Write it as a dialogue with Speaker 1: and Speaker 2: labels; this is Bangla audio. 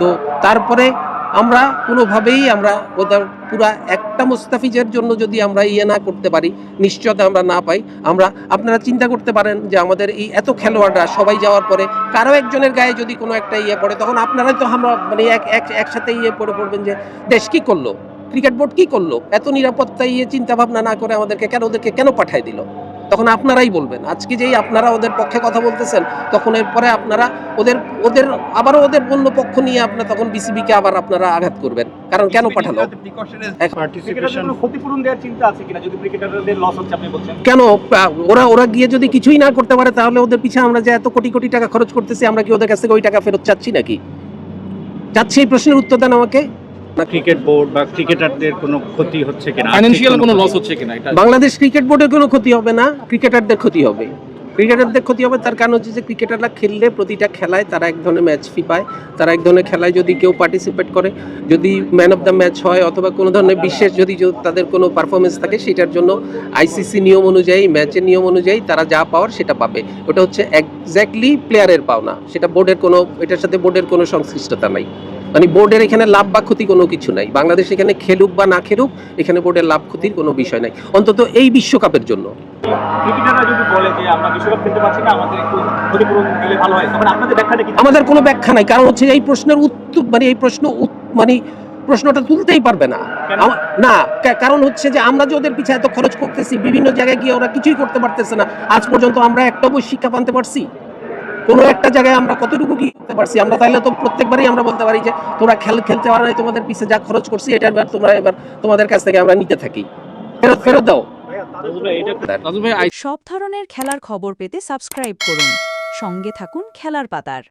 Speaker 1: তো তারপরে আমরা কোনোভাবেই আমরা ওদের পুরা একটা মুস্তাফিজের জন্য যদি আমরা ইয়ে না করতে পারি, নিশ্চয়তা আমরা না পাই, আমরা আপনারা চিন্তা করতে পারেন যে আমাদের এই এত খেলোয়াড়রা সবাই যাওয়ার পরে কারও একজনের গায়ে যদি কোনো একটা ইয়ে পড়ে, তখন আপনারাই তো আমরা মানে এক এক, একসাথে ইয়ে পড়ে পড়বেন যে দেশ কি করল? ক্রিকেট বোর্ড কি করল? এত নিরাপত্তা ইয়ে চিন্তাভাবনা না করে আমাদেরকে কেন, ওদেরকে কেন পাঠায় দিল? তখন আপনারাই বলবেন। আজকে যেই আপনারা ওদের পক্ষে কথা বলতেছেন তখন এরপরে আপনারা ওদের ওদের আবারও ওদের অন্য পক্ষ নিয়ে আপনার তখন বিসিবিকে আবার আপনারা আঘাত করবেন। কারণ কেন পাঠালো?
Speaker 2: কোনো ক্ষতিপূরণ দেওয়ার চিন্তা আছে কিনা? যদি ক্রিকেটারদের লস হচ্ছে আপনি বলছেন।
Speaker 1: কেন? ওরা ওরা গিয়ে যদি কিছুই না করতে পারে তাহলে ওদের পিছে আমরা যে এত কোটি কোটি টাকা খরচ করতেছি আমরা কি ওদের কাছ থেকে ওই টাকা ফেরত চাচ্ছি নাকি? চাচ্ছি এই প্রশ্নের উত্তর দেন আমাকে।
Speaker 3: ক্রিকেট বোর্ড বা ক্রিকেটারদের কোনো ক্ষতি হচ্ছে কিনা?
Speaker 4: ফাইন্যান্সিয়াল কোনো লস হচ্ছে কিনা? এটা
Speaker 1: বাংলাদেশ ক্রিকেট বোর্ডের কোনো ক্ষতি হবে না ক্রিকেটারদের ক্ষতি হবে। ক্রিকেটারদের ক্ষতি হবে তার কারণ হচ্ছে যে ক্রিকেটাররা খেললে প্রতিটা খেলায় তারা এক ধরনের ম্যাচ ফি পায়। তারা এক ধরনের খেলায় যদি কেউ পার্টিসিপেট করে যদি ম্যান অফ দ্য ম্যাচ হয় অথবা কোনো ধরনের বিশেষ যদি যদি তাদের কোনো পারফরমেন্স থাকে সেটার জন্য আইসিসি নিয়ম অনুযায়ী ম্যাচের নিয়ম অনুযায়ী তারা যা পাওয়ার সেটা পাবে। ওটা হচ্ছে একজ্যাক্টলি প্লেয়ারের পাওনা। সেটা বোর্ডের কোনো এটার সাথে বোর্ডের কোনো সংশ্লিষ্টতা নাই। মানে বোর্ডের এখানে লাভ বা ক্ষতি কোনো কিছু নাই। বাংলাদেশ এখানে খেলুক বা না খেলুক এখানে বোর্ডের লাভ ক্ষতির কোনো বিষয় নাই। অন্তত এই বিশ্বকাপের জন্য।
Speaker 2: আমাদের
Speaker 1: কোনো ব্যাখ্যা নাই কারণ হচ্ছে এই প্রশ্নের উত্তর মানে এই প্রশ্ন মানে প্রশ্নটা তুলতেই পারবে না। না কারণ হচ্ছে যে আমরা যে ওদের পিছনে এত খরচ করতেছি বিভিন্ন জায়গায় গিয়ে ওরা কিছুই করতে পারতেছে না। আজ পর্যন্ত আমরা একটা বই শিক্ষা পানতে পারছি? কোনো একটা জায়গায় আমরা কতটুকু কি করতে পারছি? আমরা তাহলে তো প্রত্যেকবারই আমরা বলতে পারি যে, তোমরা খেল, খেলতে পারো নাই, তোমাদের পিছিয়ে যা খরচ করছি, এটা এবার তোমরা এবার তোমাদের কাছ থেকে আমরা নিতে থাকি। ফেরত ফেরত দাও।
Speaker 5: সব ধরনের খেলার খবর পেতে সাবস্ক্রাইব করুন। সঙ্গে থাকুন খেলার পাতার।